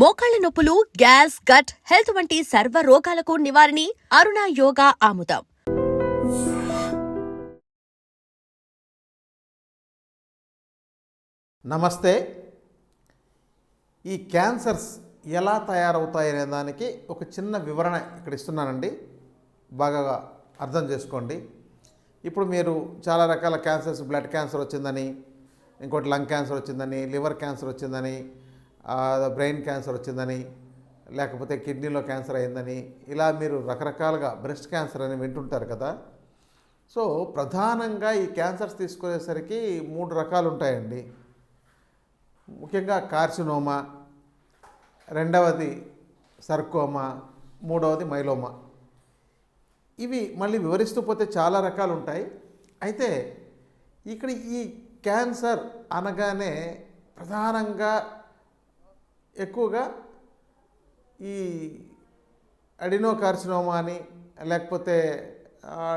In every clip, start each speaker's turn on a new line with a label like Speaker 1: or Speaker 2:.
Speaker 1: మోకాళ్ళ నొప్పులు gas gut health వంటి సర్వ రోగాలకు నివారణి అరుణ యోగా ఆముదం.
Speaker 2: నమస్తే. ఈ క్యాన్సర్స్ ఎలా తయారవుతాయనే దానికి ఒక చిన్న వివరణ ఇక్కడ ఇస్తున్నానండి. బాగా అర్థం చేసుకోండి. ఇప్పుడు మీరు చాలా రకాల క్యాన్సర్స్ బ్లడ్ క్యాన్సర్ వచ్చిందని ఇంకోటి లంగ్ క్యాన్సర్ వచ్చిందని లివర్ క్యాన్సర్ వచ్చిందని బ్రెయిన్ క్యాన్సర్ వచ్చిందని లేకపోతే కిడ్నీలో క్యాన్సర్ అయిందని ఇలా మీరు రకరకాలుగా బ్రెస్ట్ క్యాన్సర్ అని వింటుంటారు కదా. సో ప్రధానంగా ఈ క్యాన్సర్స్ తీసుకునేసరికి మూడు రకాలు ఉంటాయండి. ముఖ్యంగా కార్సినోమా రెండవది సర్కోమా మూడవది మైలోమా. ఇవి మళ్ళీ వివరిస్తూ పోతే చాలా రకాలు ఉంటాయి. అయితే ఇక్కడ ఈ క్యాన్సర్ అనగానే ప్రధానంగా ఎక్కువగా ఈ అడినో కార్సినోమా అని లేకపోతే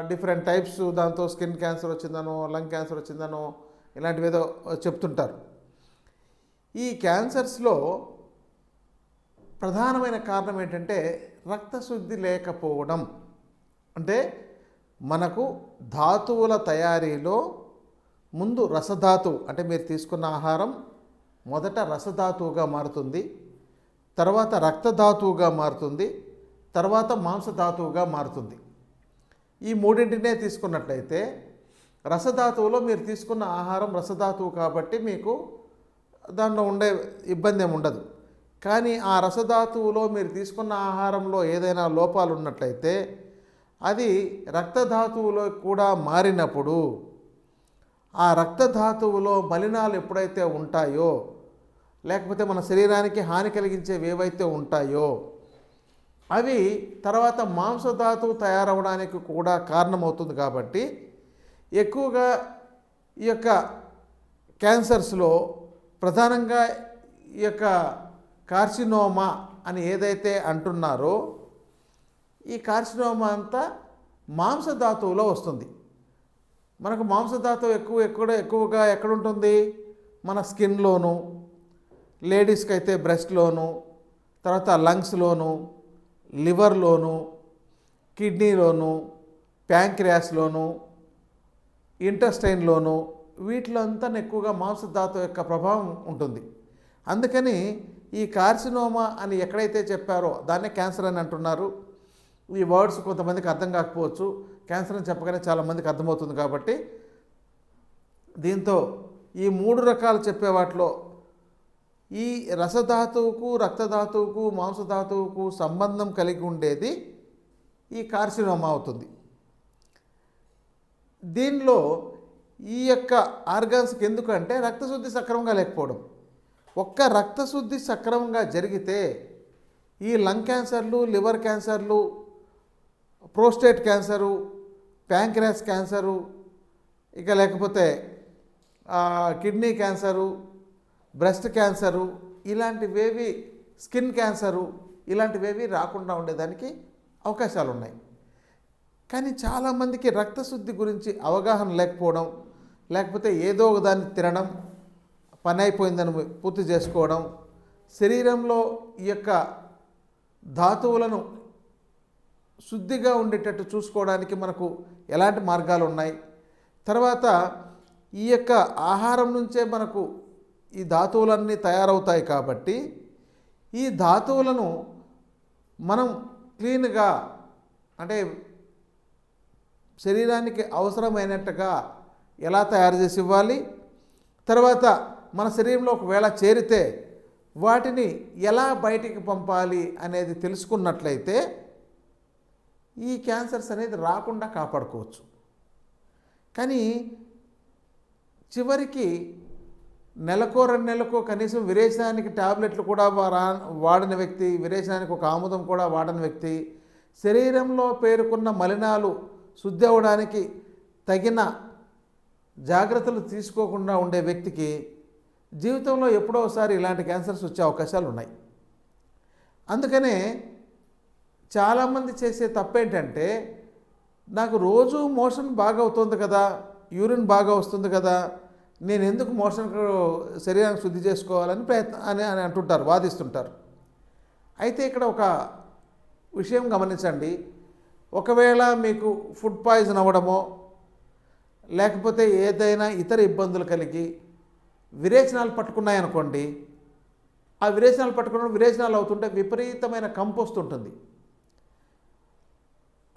Speaker 2: డిఫరెంట్ టైప్స్ దాంతో స్కిన్ క్యాన్సర్ వచ్చిందనో లంగ్ క్యాన్సర్ వచ్చిందనో ఇలాంటివి ఏదో చెప్తుంటారు. ఈ క్యాన్సర్స్లో ప్రధానమైన కారణం ఏంటంటే రక్తశుద్ధి లేకపోవడం. అంటే మనకు ధాతువుల తయారీలో ముందు రసధాతువు అంటే మీరు తీసుకున్న ఆహారం మొదట రసధాతువుగా మారుతుంది తర్వాత రక్తధాతువుగా మారుతుంది తర్వాత మాంసధాతువుగా మారుతుంది. ఈ మూడింటినే తీసుకున్నట్లయితే రసధాతువులో మీరు తీసుకున్న ఆహారం రసధాతువు కాబట్టి మీకు దాంట్లో ఉండే ఇబ్బంది ఏమి ఉండదు. కానీ ఆ రసధాతువులో మీరు తీసుకున్న ఆహారంలో ఏదైనా లోపాలు ఉన్నట్లయితే అది రక్తధాతువులో కూడా మారినప్పుడు ఆ రక్తధాతువులో మలినాలు ఎప్పుడైతే ఉంటాయో లేకపోతే మన శరీరానికి హాని కలిగించేవి ఏవైతే ఉంటాయో అవి తర్వాత మాంసధాతువు తయారవడానికి కూడా కారణమవుతుంది కాబట్టి ఎక్కువగా ఈ యొక్క క్యాన్సర్స్లో ప్రధానంగా ఈ యొక్క కార్సినోమా అని ఏదైతే అంటున్నారో ఈ కార్సినోమా అంతా మాంసధాతువులో వస్తుంది. మనకు మాంసధాతువు ఎక్కువ ఎక్కడ ఎక్కువగా ఎక్కడ ఉంటుంది మన స్కిన్లోను లేడీస్కి అయితే బ్రెస్ట్లోను తర్వాత లంగ్స్లోను లివర్లోను కిడ్నీలోను ప్యాంక్రియాస్లోను ఇంటెస్టైన్లోను వీటిలో అంతా ఎక్కువగా మాంసధాతు యొక్క ప్రభావం ఉంటుంది. అందుకని ఈ కార్సినోమా అని ఎక్కడైతే చెప్పారో దాన్నే క్యాన్సర్ అని అంటున్నారు. ఈ వర్డ్స్ కొంతమందికి అర్థం కాకపోవచ్చు. క్యాన్సర్ అని చెప్పగానే చాలామందికి అర్థమవుతుంది కాబట్టి దీంతో ఈ మూడు రకాలు చెప్పే వాటిలో ఈ రసధాతువుకు రక్తధాతువుకు మాంసధాతువుకు సంబంధం కలిగి ఉండేది ఈ కార్సినోమా అవుతుంది. దీనిలో ఈ యొక్క ఆర్గాన్స్కి ఎందుకంటే రక్తశుద్ధి సక్రమంగా లేకపోవడం. ఒక్క రక్తశుద్ధి సక్రమంగా జరిగితే ఈ లంగ్ క్యాన్సర్లు లివర్ క్యాన్సర్లు ప్రోస్టేట్ క్యాన్సరు ప్యాంక్రాస్ క్యాన్సరు ఇక లేకపోతే కిడ్నీ క్యాన్సరు బ్రెస్ట్ క్యాన్సరు ఇలాంటివేవి స్కిన్ క్యాన్సరు ఇలాంటివేవి రాకుండా ఉండేదానికి అవకాశాలు ఉన్నాయి కానీ చాలామందికి రక్తశుద్ధి గురించి అవగాహన లేకపోవడం లేకపోతే ఏదో ఒకదాన్ని తినడం పని అయిపోయిందని పూర్తి చేసుకోవడం శరీరంలో ఈ యొక్క ధాతువులను శుద్ధిగా ఉండేటట్టు చూసుకోవడానికి మనకు ఎలాంటి మార్గాలు ఉన్నాయి తర్వాత ఈ యొక్క ఆహారం నుంచే మనకు ఈ ధాతువులన్నీ తయారవుతాయి కాబట్టి ఈ ధాతువులను మనం క్లీన్గా అంటే శరీరానికి అవసరమైనట్టుగా ఎలా తయారు చేసి ఇవ్వాలి? తర్వాత మన శరీరంలో ఒకవేళ చేరితే వాటిని ఎలా బయటికి పంపాలి అనేది తెలుసుకున్నట్లయితే ఈ క్యాన్సర్స్ అనేది రాకుండా కాపాడుకోవచ్చు. కానీ చివరికి నెలకో రెండు నెలకో కనీసం విరేచనానికి టాబ్లెట్లు కూడా రా వాడిన వ్యక్తి విరేచనానికి ఒక ఆముదం కూడా వాడని వ్యక్తి శరీరంలో పేరుకున్న మలినాలు శుద్ధి అవ్వడానికి తగిన జాగ్రత్తలు తీసుకోకుండా ఉండే వ్యక్తికి జీవితంలో ఎప్పుడో ఒకసారి ఇలాంటి క్యాన్సర్స్ వచ్చే అవకాశాలు ఉన్నాయి. అందుకనే చాలామంది చేసే తప్పేంటంటే నాకు రోజు మోషన్ బాగా అవుతుంది కదా యూరిన్ బాగా వస్తుంది కదా నేను ఎందుకు మోషన్ శరీరాన్ని శుద్ధి చేసుకోవాలని ప్రయత్నం అని అని అంటుంటారు వాదిస్తుంటారు. అయితే ఇక్కడ ఒక విషయం గమనించండి. ఒకవేళ మీకు ఫుడ్ పాయిజన్ అవ్వడమో లేకపోతే ఏదైనా ఇతర ఇబ్బందులు కలిగి విరేచనాలు పట్టుకున్నాయనుకోండి ఆ విరేచనాలు పట్టుకున్న విరేచనాలు అవుతుంటే విపరీతమైన కంపు వస్తుంటుంది.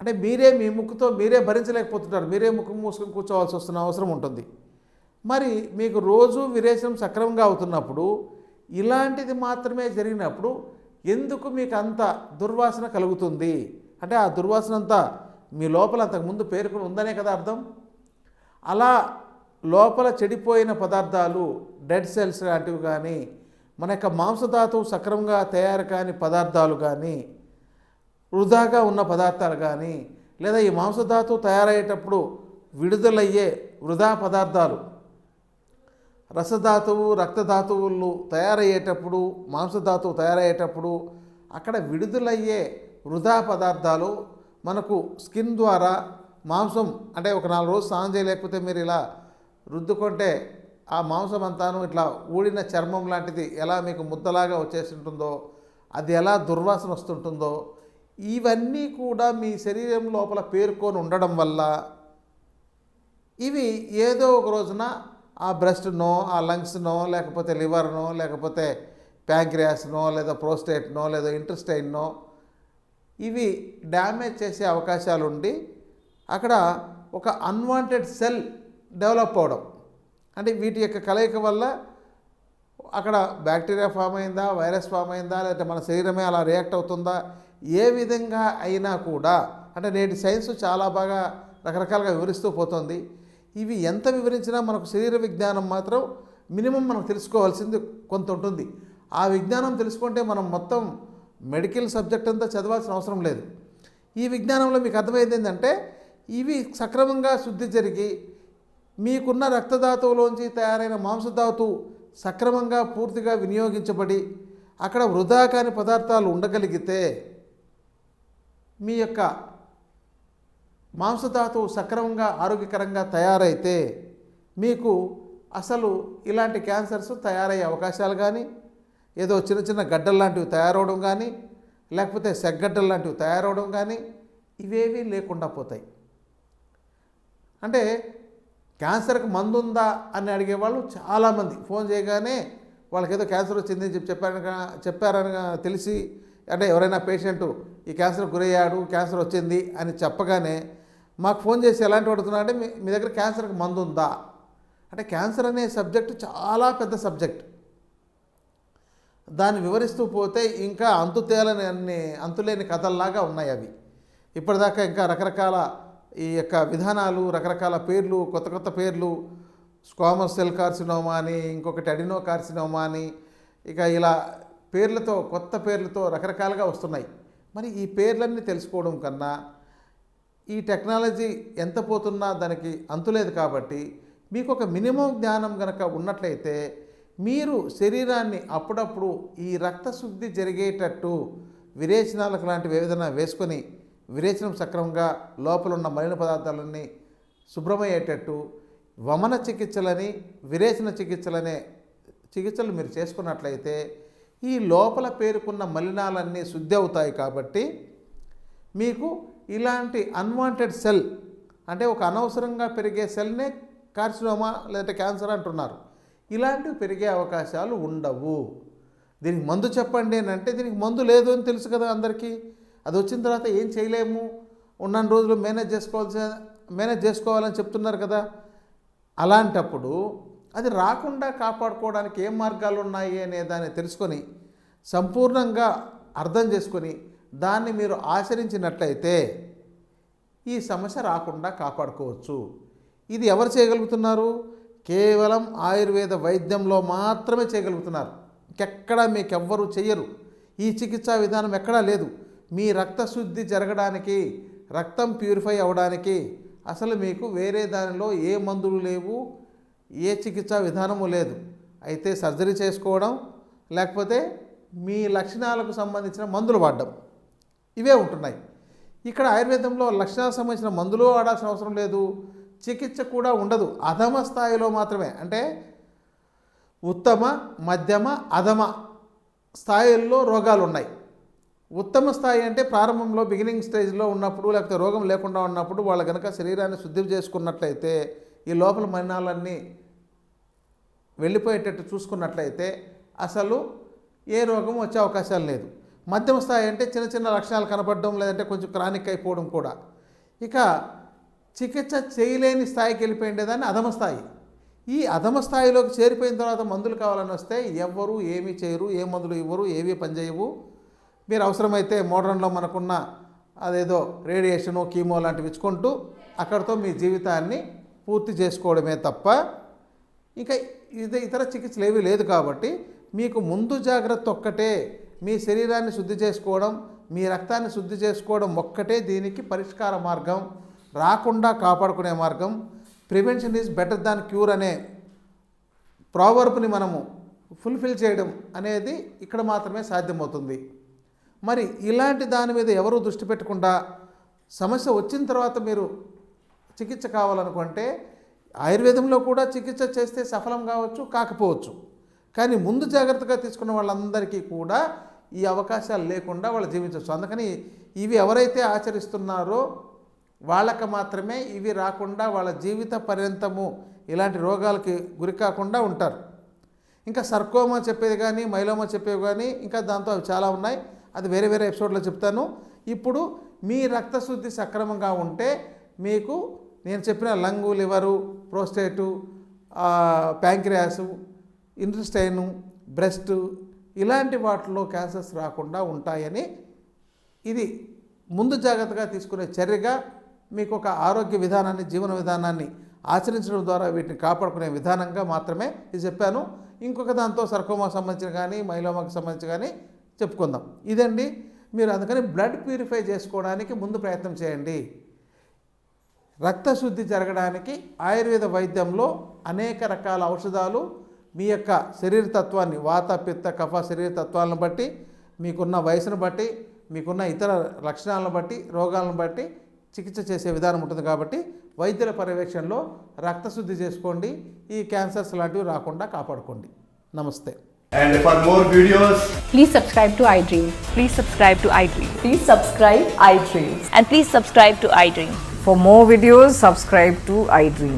Speaker 2: అంటే మీరే మీ ముక్కుతో మీరే భరించలేకపోతుంటారు. మీరే ముక్కు మూసుకొని కూర్చోవాల్సి వస్తున్న అవసరం ఉంటుంది. మరి మీకు రోజు విరేచనం సక్రమంగా అవుతున్నప్పుడు ఇలాంటిది మాత్రమే జరిగినప్పుడు ఎందుకు మీకు అంత దుర్వాసన కలుగుతుంది? అంటే ఆ దుర్వాసన అంతా మీ లోపల అంతకుముందు పేర్కొని ఉందనే కదా అర్థం? అలా లోపల చెడిపోయిన పదార్థాలు డెడ్ సెల్స్ లాంటివి కానీ మన యొక్క మాంసధాతువు సక్రమంగా తయారు కాని పదార్థాలు కానీ వృధాగా ఉన్న పదార్థాలు కానీ లేదా ఈ మాంసధాతువు తయారయ్యేటప్పుడు విడుదలయ్యే వృధా పదార్థాలు రసధాతువు రక్తధాతువులు తయారయ్యేటప్పుడు మాంసధాతువు తయారయ్యేటప్పుడు అక్కడ విడుదలయ్యే వృధా పదార్థాలు మనకు స్కిన్ ద్వారా మాంసం అంటే ఒక నాలుగు రోజులు స్నానం చేయలేకపోతే మీరు ఇలా రుద్దుకుంటే ఆ మాంసం అంతాను ఇట్లా ఊడిన చర్మం లాంటిది ఎలా మీకు ముద్దలాగా వచ్చేసి ఉంటుందో అది ఎలా దుర్వాసన వస్తుంటుందో ఇవన్నీ కూడా మీ శరీరం లోపల పేర్కొని ఉండడం వల్ల ఇవి ఏదో ఒక రోజున ఆ బ్రెస్ట్నో ఆ లంగ్స్నో లేకపోతే లివర్నో లేకపోతే ప్యాంక్రియాస్నో లేదా ప్రోస్టేట్నో లేదా ఇంట్రెస్టైన్నో ఇవి డ్యామేజ్ చేసే అవకాశాలు ఉండి అక్కడ ఒక అన్వాంటెడ్ సెల్ డెవలప్ అవడం. అంటే వీటి యొక్క కలయిక వల్ల అక్కడ బ్యాక్టీరియా ఫామ్ అయిందా వైరస్ ఫామ్ అయిందా లేదంటే మన శరీరమే అలా రియాక్ట్ అవుతుందా ఏ విధంగా అయినా కూడా అంటే నేటి సైన్స్ చాలా బాగా రకరకాలుగా వివరిస్తూ పోతుంది. ఇవి ఎంత వివరించినా మనకు శరీర విజ్ఞానం మాత్రం మినిమం మనం తెలుసుకోవాల్సింది కొంత ఉంటుంది. ఆ విజ్ఞానం తెలుసుకుంటే మనం మొత్తం మెడికల్ సబ్జెక్ట్ అంతా చదవాల్సిన అవసరం లేదు. ఈ విజ్ఞానంలో మీకు అర్థమైంది ఏంటంటే ఇవి సక్రమంగా శుద్ధి జరిగి మీకున్న రక్తధాతువులోంచి తయారైన మాంసధాతు సక్రమంగా పూర్తిగా వినియోగించబడి అక్కడ వృధా కాని పదార్థాలు ఉండగలిగితే మీ యొక్క మాంసధాతువు సక్రమంగా ఆరోగ్యకరంగా తయారైతే మీకు అసలు ఇలాంటి క్యాన్సర్స్ తయారయ్యే అవకాశాలు కానీ ఏదో చిన్న చిన్న గడ్డలు లాంటివి తయారవడం కానీ లేకపోతే సెగ్గడ్డలు లాంటివి తయారవడం కానీ ఇవేవీ లేకుండా పోతాయి. అంటే క్యాన్సర్కి మందు ఉందా అని అడిగేవాళ్ళు చాలామంది. ఫోన్ చేయగానే వాళ్ళకి ఏదో క్యాన్సర్ వచ్చింది అని చెప్పి చెప్పారని చెప్పారని తెలిసి అంటే ఎవరైనా పేషెంట్ ఈ క్యాన్సర్ గురయ్యాడు క్యాన్సర్ వచ్చింది అని చెప్పగానే మాకు ఫోన్ చేసి ఎలాంటి పడుతున్నా అంటే మీ మీ దగ్గర క్యాన్సర్కి మందు ఉందా? అంటే క్యాన్సర్ అనే సబ్జెక్ట్ చాలా పెద్ద సబ్జెక్ట్. దాన్ని వివరిస్తూ పోతే ఇంకా అంతు తేలని అన్ని అంతులేని కథల్లాగా ఉన్నాయి అవి. ఇప్పటిదాకా ఇంకా రకరకాల ఈ యొక్క విధానాలు రకరకాల పేర్లు కొత్త కొత్త పేర్లు. స్కామర్ సెల్ కార్సినోమా అని ఇంకొకటి అడినో కార్సినోమా అని. ఇక ఇలా పేర్లతో కొత్త పేర్లతో రకరకాలుగా వస్తున్నాయి. మరి ఈ పేర్లన్నీ తెలుసుకోవడం కన్నా ఈ టెక్నాలజీ ఎంత పోతున్నా దానికి అంతులేదు కాబట్టి మీకు ఒక మినిమం జ్ఞానం గనక ఉన్నట్లయితే మీరు శరీరాన్ని అప్పుడప్పుడు ఈ రక్తశుద్ధి జరిగేటట్టు విరేచనాలకు లాంటివి ఏదైనా వేసుకొని విరేచనం సక్రమంగా లోపల ఉన్న మలిన పదార్థాలన్నీ శుభ్రమయ్యేటట్టు వమన చికిత్సలని విరేచన చికిత్సలనే చికిత్సలు మీరు చేసుకున్నట్లయితే ఈ లోపల పేరుకున్న మలినాలన్నీ శుద్ధి అవుతాయి కాబట్టి మీకు ఇలాంటి అన్వాంటెడ్ సెల్ అంటే ఒక అనవసరంగా పెరిగే సెల్నే కార్సినోమా లేదంటే క్యాన్సర్ అంటున్నారు. ఇలాంటివి పెరిగే అవకాశాలు ఉండవు. దీనికి మందు చెప్పండి అని అంటే దీనికి మందు లేదు అని తెలుసు కదా అందరికీ. అది వచ్చిన తర్వాత ఏం చేయలేము? ఉన్న రోజులు మేనేజ్ చేసుకోవాల్సి మేనేజ్ చేసుకోవాలని చెప్తున్నారు కదా. అలాంటప్పుడు అది రాకుండా కాపాడుకోవడానికి ఏం మార్గాలు ఉన్నాయి అనే దాన్ని తెలుసుకొని సంపూర్ణంగా అర్థం చేసుకొని దాన్ని మీరు ఆచరించినట్లయితే ఈ సమస్య రాకుండా కాపాడుకోవచ్చు. ఇది ఎవరు చేయగలుగుతున్నారు? కేవలం ఆయుర్వేద వైద్యంలో మాత్రమే చేయగలుగుతున్నారు. ఇంకెక్కడా మీకెవ్వరు చెయ్యరు. ఈ చికిత్సా విధానం ఎక్కడా లేదు. మీ రక్తశుద్ధి జరగడానికి రక్తం ప్యూరిఫై అవ్వడానికి అసలు మీకు వేరే దానిలో ఏ మందులు లేవు ఏ చికిత్సా విధానము లేదు. అయితే సర్జరీ చేసుకోవడం లేకపోతే మీ లక్షణాలకు సంబంధించిన మందులు వాడడం. ఇవే ఉంటున్నాయి. ఇక్కడ ఆయుర్వేదంలో లక్షణాలకు సంబంధించిన మందులు వాడాల్సిన అవసరం లేదు. చికిత్స కూడా ఉండదు. అధమ స్థాయిలో మాత్రమే. అంటే ఉత్తమ మధ్యమ అధమ స్థాయిల్లో రోగాలు ఉన్నాయి. ఉత్తమ స్థాయి అంటే ప్రారంభంలో బిగినింగ్ స్టేజ్లో ఉన్నప్పుడు లేకపోతే రోగం లేకుండా ఉన్నప్పుడు వాళ్ళు కనుక శరీరాన్ని శుద్ధి చేసుకున్నట్లయితే ఈ లోపల మలినాలన్నీ వెళ్ళిపోయేటట్టు చూసుకున్నట్లయితే అసలు ఏ రోగం వచ్చే అవకాశాలు లేదు. మధ్యమ స్థాయి అంటే చిన్న చిన్న లక్షణాలు కనపడడం లేదంటే కొంచెం క్రానిక్ అయిపోవడం కూడా. ఇక చికిత్స చేయలేని స్థాయికి వెళ్ళిపోయిండేదాన్ని అధమ స్థాయి. ఈ అధమ స్థాయిలోకి చేరిపోయిన తర్వాత మందులు కావాలని వస్తే ఎవ్వరు ఏమీ చేయరు ఏ మందులు ఇవ్వరు ఏవి పనిచేయవు. మీరు అవసరమైతే మోడర్న్లో మనకున్న అదేదో రేడియేషను కీమో లాంటివి ఇచ్చుకుంటూ అక్కడితో మీ జీవితాన్ని పూర్తి చేసుకోవడమే తప్ప ఇంకా ఇది ఇతర చికిత్సలు ఏమీ లేదు కాబట్టి మీకు ముందు జాగ్రత్త ఒక్కటే మీ శరీరాన్ని శుద్ధి చేసుకోవడం మీ రక్తాన్ని శుద్ధి చేసుకోవడం ఒక్కటే దీనికి పరిష్కార మార్గం. రాకుండా కాపాడుకునే మార్గం. Prevention is better than cure అనే ప్రావర్బ్ని మనము ఫుల్ఫిల్ చేయడం అనేది ఇక్కడ మాత్రమే సాధ్యమవుతుంది. మరి ఇలాంటి దాని మీద ఎవరు దృష్టి పెట్టకుండా సమస్య వచ్చిన తర్వాత మీరు చికిత్స కావాలనుకుంటే ఆయుర్వేదంలో కూడా చికిత్స చేస్తే సఫలం కావచ్చు కాకపోవచ్చు. కానీ ముందు జాగ్రత్తగా తీసుకున్న వాళ్ళందరికీ కూడా ఈ అవకాశాలు లేకుండా వాళ్ళు జీవించవచ్చు. అందుకని ఇవి ఎవరైతే ఆచరిస్తున్నారో వాళ్ళకి మాత్రమే ఇవి రాకుండా వాళ్ళ జీవిత పర్యంతము ఇలాంటి రోగాలకి గురి కాకుండా ఉంటారు. ఇంకా సర్కోమా చెప్పేది కానీ మైలోమా చెప్పేవి కానీ ఇంకా దాంతో అవి చాలా ఉన్నాయి. అది వేరే వేరే ఎపిసోడ్లో చెప్తాను. ఇప్పుడు మీ రక్తశుద్ధి సక్రమంగా ఉంటే మీకు నేను చెప్పిన lung liver prostate pancreas intestine breast ఇలాంటి వాటిలో క్యాన్సర్స్ రాకుండా ఉంటాయని ఇది ముందు జాగ్రత్తగా తీసుకునే చర్యగా మీకు ఒక ఆరోగ్య విధానాన్ని జీవన విధానాన్ని ఆచరించడం ద్వారా వీటిని కాపాడుకునే విధానంగా మాత్రమే ఇది చెప్పాను. ఇంకొక దాంతో సర్కోమాకు సంబంధించిన కానీ మైలోమాకు సంబంధించి కానీ చెప్పుకుందాం. ఇదండి మీరు అందుకని బ్లడ్ ప్యూరిఫై చేసుకోవడానికి ముందు ప్రయత్నం చేయండి. రక్తశుద్ధి జరగడానికి ఆయుర్వేద వైద్యంలో అనేక రకాల ఔషధాలు మీ యొక్క శరీర తత్వాన్ని వాత పిత్త కఫ శరీర తత్వాలను బట్టి మీకున్న వయసును బట్టి మీకున్న ఇతర లక్షణాలను బట్టి రోగాలను బట్టి చికిత్స చేసే విధానం ఉంటుంది కాబట్టి వైద్యుల పర్యవేక్షణలో రక్తశుద్ధి చేసుకోండి ఈ క్యాన్సర్స్ లాంటివి రాకుండా కాపాడుకోండి నమస్తే
Speaker 3: And for more videos,
Speaker 4: Please subscribe to iDream.
Speaker 5: Please subscribe to iDream.
Speaker 4: Please subscribe iDreams.
Speaker 5: And please subscribe to iDream.
Speaker 6: For more videos, subscribe to iDream.